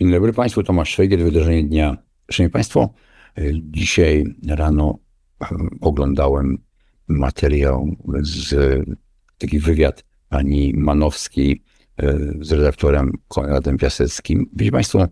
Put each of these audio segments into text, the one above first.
Dzień dobry Państwu, Tomasz Szwajger, wydarzenie dnia. Szanowni Państwo, y, dzisiaj rano y, oglądałem materiał z taki wywiad pani Manowskiej z redaktorem Konradem Piaseckim. Wiecie Państwo,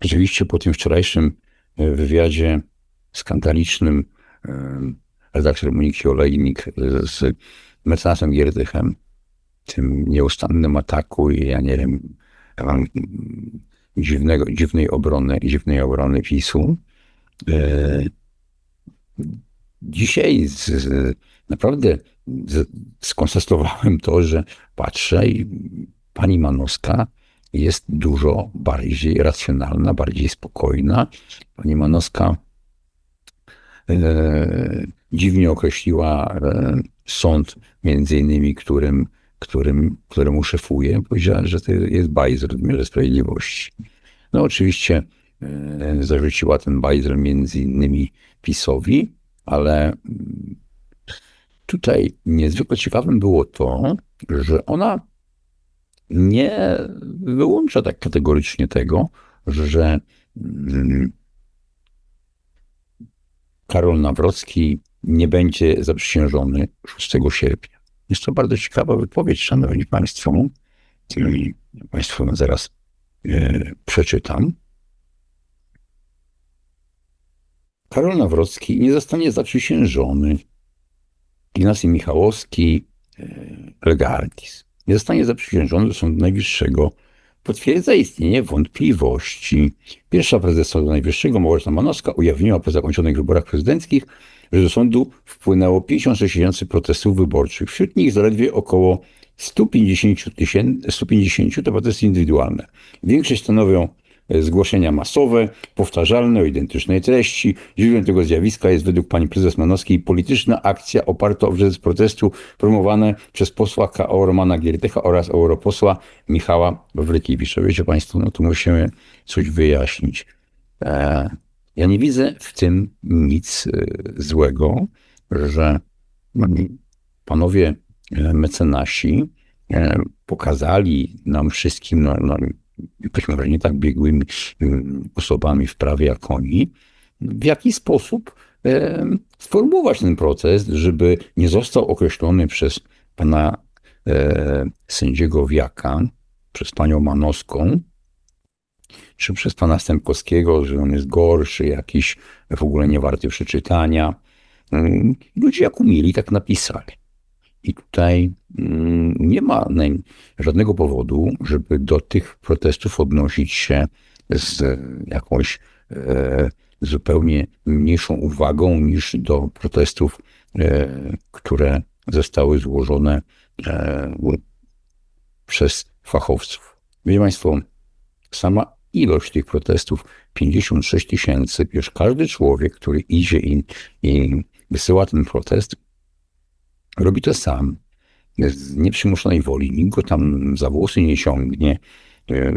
rzeczywiście po tym wczorajszym wywiadzie skandalicznym redaktor Moniki Olejnik z mecenasem Gierdychem, tym nieustannym ataku i ja nie wiem, dziwnego, dziwnej obrony, dziwnej obrony PiSu. E, dzisiaj z, z, naprawdę z, skonstatowałem to, że patrzę i pani Manowska jest dużo bardziej racjonalna, bardziej spokojna. Pani Manowska e, dziwnie określiła e, sąd, między innymi, którym którym, któremu szefuje, powiedziała, że to jest bajzer w wymiarze sprawiedliwości. No oczywiście e, zarzuciła ten bajzer między innymi PiSowi, ale mm, tutaj niezwykle ciekawym było to, że ona nie wyłącza tak kategorycznie tego, że mm, Karol Nawrocki nie będzie zaprzysiężony 6 sierpnia. Jest to bardzo ciekawa wypowiedź, szanowni państwo, którą państwu zaraz e, przeczytam. Karol Nawrocki nie zostanie zaprzysiężony. Ignacy Michałowski, e, Legardis. Nie zostanie zaprzysiężony do Sądu Najwyższego. Potwierdza istnienie wątpliwości. Pierwsza prezes Sądu Najwyższego, Małgorzata Manowska, ujawniła po zakończonych wyborach prezydenckich, że do sądu wpłynęło 56 tysięcy protestów wyborczych. Wśród nich zaledwie około 150 tysięcy, 150 to protesty indywidualne. Większość stanowią e, zgłoszenia masowe, powtarzalne, o identycznej treści. Źródłem tego zjawiska jest według pani prezes Manowskiej polityczna akcja oparta o wrzec protestu promowane przez posła KO Romana Giertycha oraz europosła Michała Wawrykiewicza. Wiecie państwo, no tu musimy coś wyjaśnić. E, ja nie widzę w tym nic e, złego, że panowie e, mecenasi e, pokazali nam wszystkim, no, no, byśmy nie tak biegłymi osobami w prawie jak oni, w jaki sposób sformułować ten proces, żeby nie został określony przez pana sędziego Wiaka, przez panią Manowską, czy przez pana Stępkowskiego, że on jest gorszy, jakiś w ogóle nie warty przeczytania. Mm, ludzie jak umieli, tak napisali. I tutaj mm, nie ma żadnego powodu, żeby do tych protestów odnosić się z jakąś e, zupełnie mniejszą uwagą niż do protestów, e, które zostały złożone e, przez fachowców. Wiecie Państwo, sama ilość tych protestów 56 tysięcy, wiesz, każdy człowiek, który idzie i, i wysyła ten protest, robi to sam, z nieprzymuszonej woli, nikt go tam za włosy nie ciągnie, e,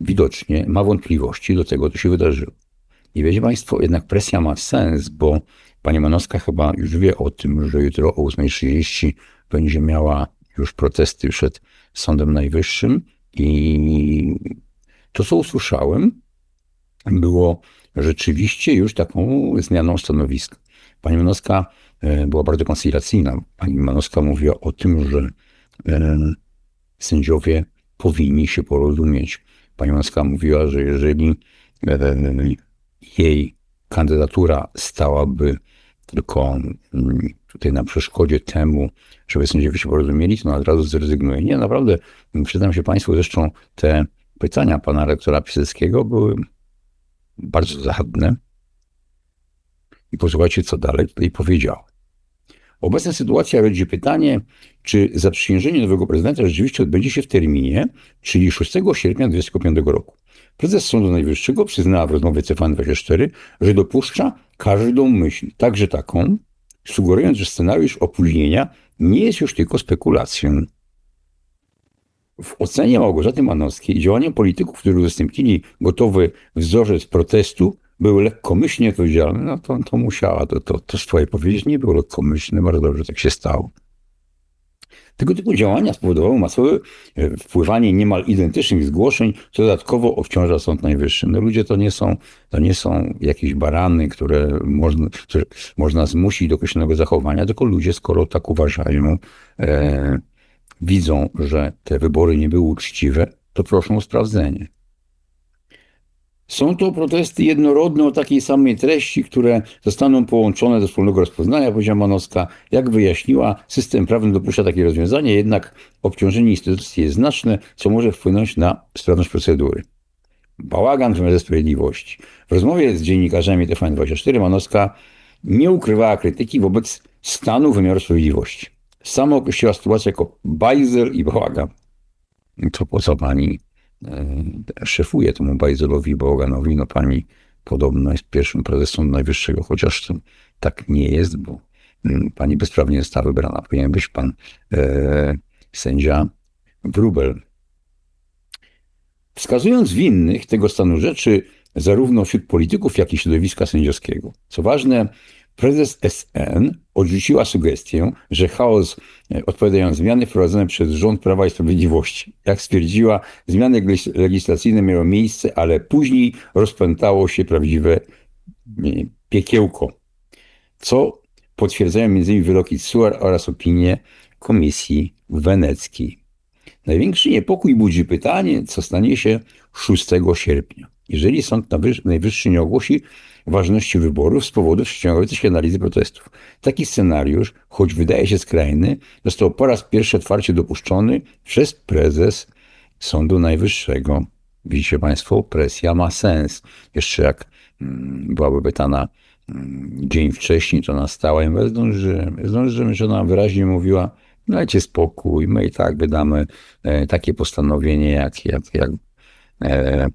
widocznie ma wątpliwości do tego, co się wydarzyło. I wiecie Państwo, jednak presja ma sens, bo pani Manowska chyba już wie o tym, że jutro o 8.30 będzie miała już protesty przed Sądem Najwyższym i to, co usłyszałem, było rzeczywiście już taką zmianą stanowiska. Pani Manowska e, była bardzo koncyliacyjna. Pani Manowska mówiła o tym, że e, sędziowie powinni się porozumieć. Pani Manowska mówiła, że jeżeli e, jej kandydatura stałaby tylko mm, tutaj na przeszkodzie temu, żeby sędziowie się porozumieli, to od razu zrezygnuje. Nie, naprawdę, przyznam się Państwu, zresztą te pytania pana rektora Piselskiego były bardzo zasadne. I posłuchajcie, co dalej tutaj powiedział. Obecna sytuacja rodzi pytanie, czy zaprzysiężenie nowego prezydenta rzeczywiście odbędzie się w terminie, czyli 6 sierpnia 2025 roku. Prezes Sądu Najwyższego przyznała w rozmowie CFN24, że dopuszcza każdą myśl, także taką, sugerując, że scenariusz opóźnienia nie jest już tylko spekulacją. W ocenie Małgorzaty Manowskiej działania polityków, którzy udostępnili gotowy wzorzec protestu, były lekkomyślnie odpowiedzialne. No to, to musiała to, to, to swoje powiedzieć. Nie było lekkomyślne, bardzo dobrze tak się stało. Tego typu działania spowodowały masowe e, wpływanie niemal identycznych zgłoszeń, co dodatkowo obciąża Sąd Najwyższy. No ludzie to nie są, to nie są jakieś barany, które można, które można zmusić do określonego zachowania, tylko ludzie, skoro tak uważają, e, widzą, że te wybory nie były uczciwe, to proszą o sprawdzenie. Są to protesty jednorodne o takiej samej treści, które zostaną połączone do wspólnego rozpoznania, powiedziała Manowska. Jak wyjaśniła, system prawny dopuszcza takie rozwiązanie, jednak obciążenie instytucji jest znaczne, co może wpłynąć na sprawność procedury. Bałagan w wymiarze sprawiedliwości. W rozmowie z dziennikarzami TVN24 Manowska nie ukrywała krytyki wobec stanu wymiaru sprawiedliwości. Sama określiła sytuację jako bajzel i bałagan. To po co pani e, szefuje temu bajzelowi i bałaganowi? No pani podobno jest pierwszym prezesem Najwyższego, chociaż to tak nie jest, bo mm, pani bezprawnie została wybrana. Powinien być pan e, sędzia Wrubel. Wskazując winnych tego stanu rzeczy zarówno wśród polityków, jak i środowiska sędziowskiego. Co ważne, prezes SN odrzuciła sugestię, że chaos e, odpowiadają zmiany wprowadzone przez rząd Prawa i Sprawiedliwości. Jak stwierdziła, zmiany legislacyjne miały miejsce, ale później rozpętało się prawdziwe e, piekiełko, co potwierdzają m.in. wyroki CUAR oraz opinie Komisji Weneckiej. Największy niepokój budzi pytanie, co stanie się 6 sierpnia. Jeżeli Sąd Najwyższy nie ogłosi ważności wyborów z powodu ściągającej się analizy protestów. Taki scenariusz, choć wydaje się skrajny, został po raz pierwszy otwarcie dopuszczony przez prezes Sądu Najwyższego. Widzicie Państwo, presja ma sens. Jeszcze jak mm, byłaby pytana mm, dzień wcześniej, to nastała i my zdążymy. Zdążymy, że ona wyraźnie mówiła, dajcie spokój, my i tak wydamy e, takie postanowienie, jak, jak, jak e,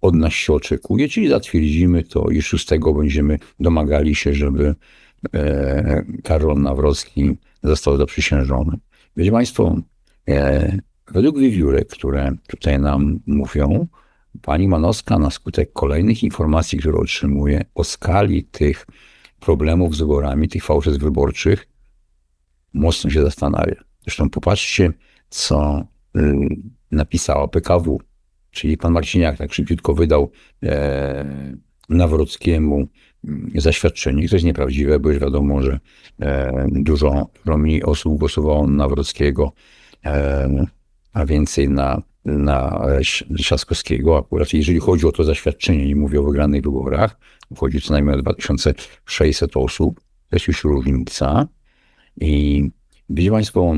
od nas się oczekuje, czyli zatwierdzimy to i 6 będziemy domagali się, żeby e, Karol Nawrocki został zaprzysiężony. Wiecie Państwo, e, według wiewiórek, które tutaj nam mówią, pani Manowska na skutek kolejnych informacji, które otrzymuje o skali tych problemów z wyborami, tych fałszerstw wyborczych, mocno się zastanawia. Zresztą popatrzcie, co y, napisała PKW czyli pan Marciniak tak szybciutko wydał e, Nawrockiemu mm, zaświadczenie, to jest nieprawdziwe, bo już wiadomo, że e, dużo mniej osób głosowało na Nawrockiego, e, a więcej na, na Trzaskowskiego. Akurat jeżeli chodzi o to zaświadczenie, nie mówię o wygranych wyborach, chodzi co najmniej o 2600 osób, to jest już różnica. I wiecie Państwo,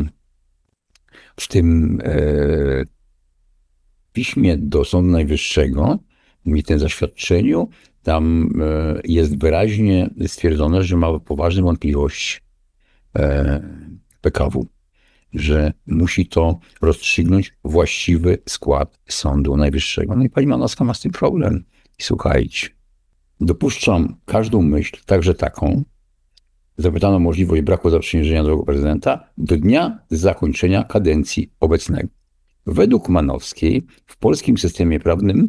w tym e, piśmie do Sądu Najwyższego, w tym zaświadczeniu, tam e, jest wyraźnie stwierdzone, że ma poważne wątpliwości e, PKW, że musi to rozstrzygnąć właściwy skład Sądu Najwyższego. No i pani Manowska ma z tym problem. I słuchajcie, dopuszczam każdą myśl, także taką, zapytano możliwość braku zaprzysiężenia do prezydenta do dnia zakończenia kadencji obecnego. Według Manowskiej w polskim systemie prawnym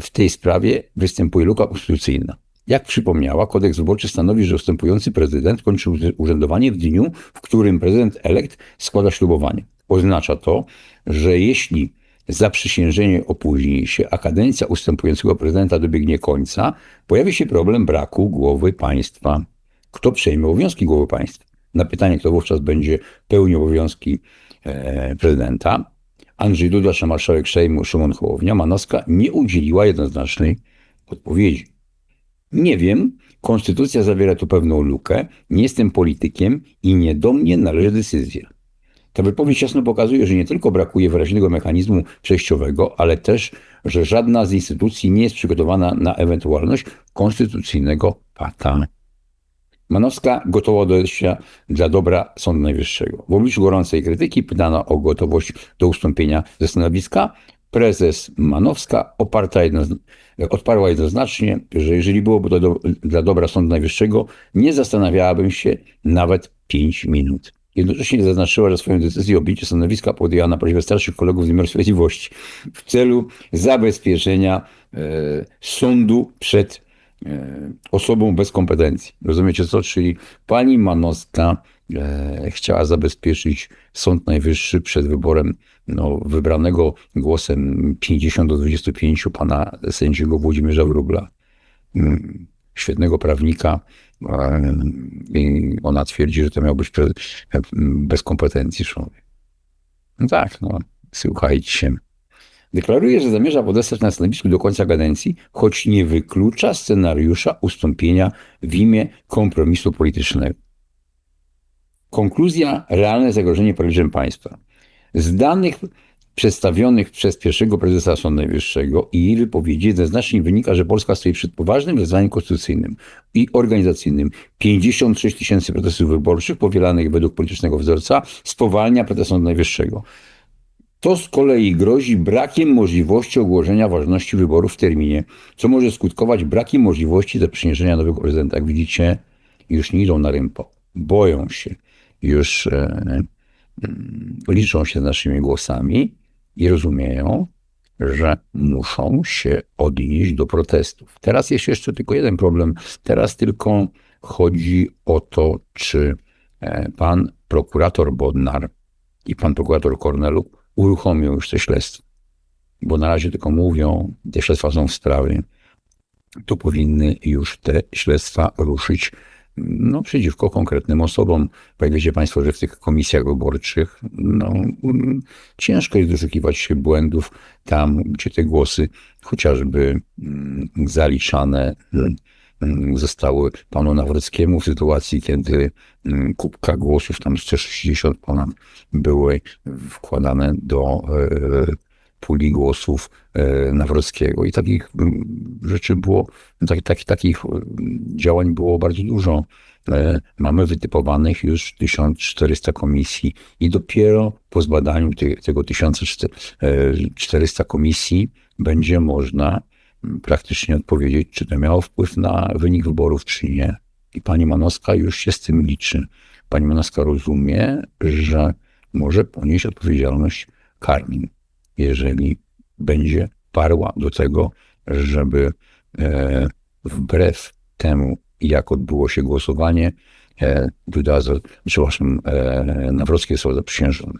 w tej sprawie występuje luka konstytucyjna. Jak przypomniała, kodeks wyborczy stanowi, że ustępujący prezydent kończy urzędowanie w dniu, w którym prezydent elekt składa ślubowanie. Oznacza to, że jeśli zaprzysiężenie opóźni się, a kadencja ustępującego prezydenta dobiegnie końca, pojawi się problem braku głowy państwa. Kto przejmie obowiązki głowy państwa? Na pytanie, kto wówczas będzie pełnił obowiązki e, prezydenta, Andrzej Duda czy marszałek Sejmu Szymon Hołownia, Manowska nie udzieliła jednoznacznej odpowiedzi. Nie wiem, konstytucja zawiera tu pewną lukę, nie jestem politykiem i nie do mnie należy decyzja. Ta wypowiedź jasno pokazuje, że nie tylko brakuje wyraźnego mechanizmu przejściowego, ale też, że żadna z instytucji nie jest przygotowana na ewentualność konstytucyjnego pata. Manowska gotowa do odejścia dla dobra Sądu Najwyższego. W obliczu gorącej krytyki pytano o gotowość do ustąpienia ze stanowiska. Prezes Manowska oparta jednozna odparła jednoznacznie, że jeżeli byłoby to do, dla dobra Sądu Najwyższego, nie zastanawiałabym się nawet 5 minut. Jednocześnie zaznaczyła, że swoją decyzję o objęciu stanowiska podjęła na prośbę starszych kolegów z wymiaru sprawiedliwości w celu zabezpieczenia e, sądu przed osobą bez kompetencji. Rozumiecie co? Czyli pani Manowska e, chciała zabezpieczyć Sąd Najwyższy przed wyborem no, wybranego głosem 50 do 25 pana sędziego Włodzimierza Wróbla, mm, świetnego prawnika. e, I ona twierdzi, że to miał być pre- bez kompetencji człowiek. No tak, no, słuchajcie. Deklaruje, że zamierza podestać na stanowisku do końca kadencji, choć nie wyklucza scenariusza ustąpienia w imię kompromisu politycznego. Konkluzja realne zagrożenie paraliżem państwa. Z danych przedstawionych przez pierwszego prezesa Sądu Najwyższego i jej wypowiedzi jednoznacznie wynika, że Polska stoi przed poważnym wyzwaniem konstytucyjnym i organizacyjnym. 56 tysięcy protestów wyborczych powielanych według politycznego wzorca spowalnia protest Sądu Najwyższego. To z kolei grozi brakiem możliwości ogłoszenia ważności wyborów w terminie, co może skutkować brakiem możliwości zaprzysiężenia nowego prezydenta. Jak widzicie, już nie idą na rympo. Boją się. Już e, mm, liczą się z naszymi głosami i rozumieją, że muszą się odnieść do protestów. Teraz jest jeszcze tylko jeden problem. Teraz tylko chodzi o to, czy e, pan prokurator Bodnar i pan prokurator Kornelu uruchomią już te śledztwo. Bo na razie tylko mówią, te śledztwa są w sprawie, to powinny już te śledztwa ruszyć no, przeciwko konkretnym osobom. Bo jak wiecie Państwo, że w tych komisjach wyborczych no, ciężko jest doszukiwać się błędów tam, gdzie te głosy chociażby mm, zaliczane zostały panu Nawrockiemu w sytuacji, kiedy mm, kubka głosów, tam 160 ponad, były wkładane do e, puli głosów e, Nawrockiego. I takich mm, rzeczy było, tak, tak, takich mm, działań było bardzo dużo. E, Mamy wytypowanych już 1400 komisji i dopiero po zbadaniu tego 1400 komisji będzie można mm, praktycznie odpowiedzieć, czy to miało wpływ na wynik wyborów, czy nie. I pani Manowska już się z tym liczy. Pani Manowska rozumie, że może ponieść odpowiedzialność karną jeżeli będzie parła do tego, żeby e, wbrew temu, jak odbyło się głosowanie, e, Duda, za- przepraszam, e, Nawrocki został zaprzysiężony.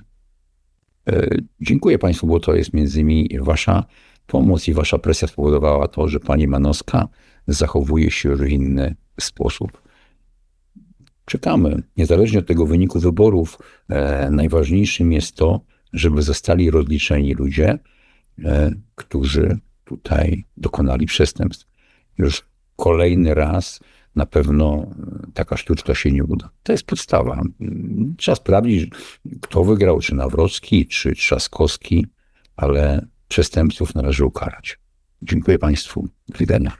E, dziękuję Państwu, bo to jest między innymi Wasza pomoc i Wasza presja spowodowała to, że Pani Manowska zachowuje się w inny sposób. Czekamy. Niezależnie od tego wyniku wyborów, e, najważniejszym jest to, żeby zostali rozliczeni ludzie, e, którzy tutaj dokonali przestępstw. Już kolejny raz na pewno e, taka sztuczka się nie uda. To jest podstawa. Trzeba sprawdzić, kto wygrał, czy Nawrocki, czy Trzaskowski, ale przestępców należy ukarać. Dziękuję Państwu. Do widzenia.